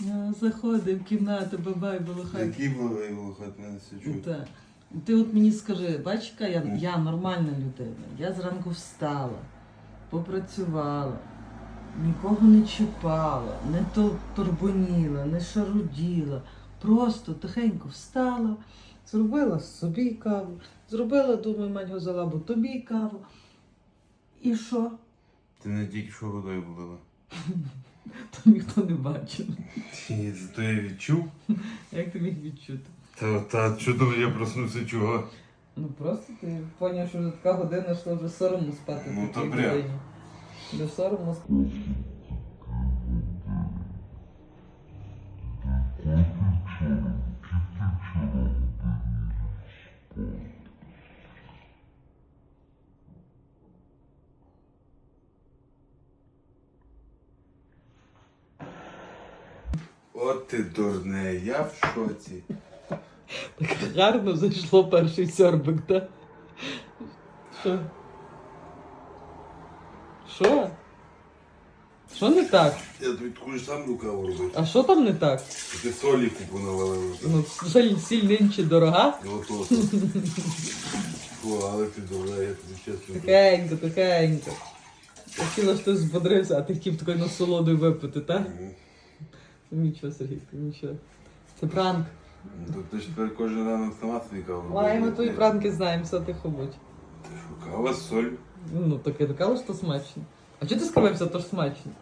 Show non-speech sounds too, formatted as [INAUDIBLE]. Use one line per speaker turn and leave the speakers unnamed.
А, Заходив в кімнату, бабай було хай.
Який благий волохат все чути.
Так. Ти от мені скажи, бач, яка я, я нормальна людина. Я зранку встала, попрацювала, нікого не чіпала, не турбоніла, не шаруділа. Просто тихенько встала, зробила собі каву, зробила, думаю, мать гозалабу, тобі каву. І що?
Ти не тільки що водою влила. [LAUGHS]
То ніхто не бачив.
Ті, зато я відчув.
Як ти міг відчути?
Та, та чудово, я проснувся чого.
Ну просто ти поняв, що вже така година, що вже соромно спати.
Ну,
в такій
то
годині. Вже соромно спати.
От ти дурне, я в шоці.
Так гарно зайшло перший сьорбик, так? Що? Що? Що не так?
Я тобі таку ж саму каву робити.
А що там не так?
Ти солі купу навалив.
Ну, жаль, сіль нинче дорога.
Ото. Фу, але ти дурне, я тобі чесно. кажу.
Тихенько, тихенько. Я хотіла, що ти збодрився, а ти хотів такою насолодою випити, так?
Мгм.
Нічого, Сергійко, нічого. Це пранк.
Ну, То ти ж тепер кожен ранок сама собі каву.
Ми твої пранки знаємо, все тихо будь.
Ти що, кава соль?
Ну, так я така, що смачно. А чого ти скривився, то ж смачно?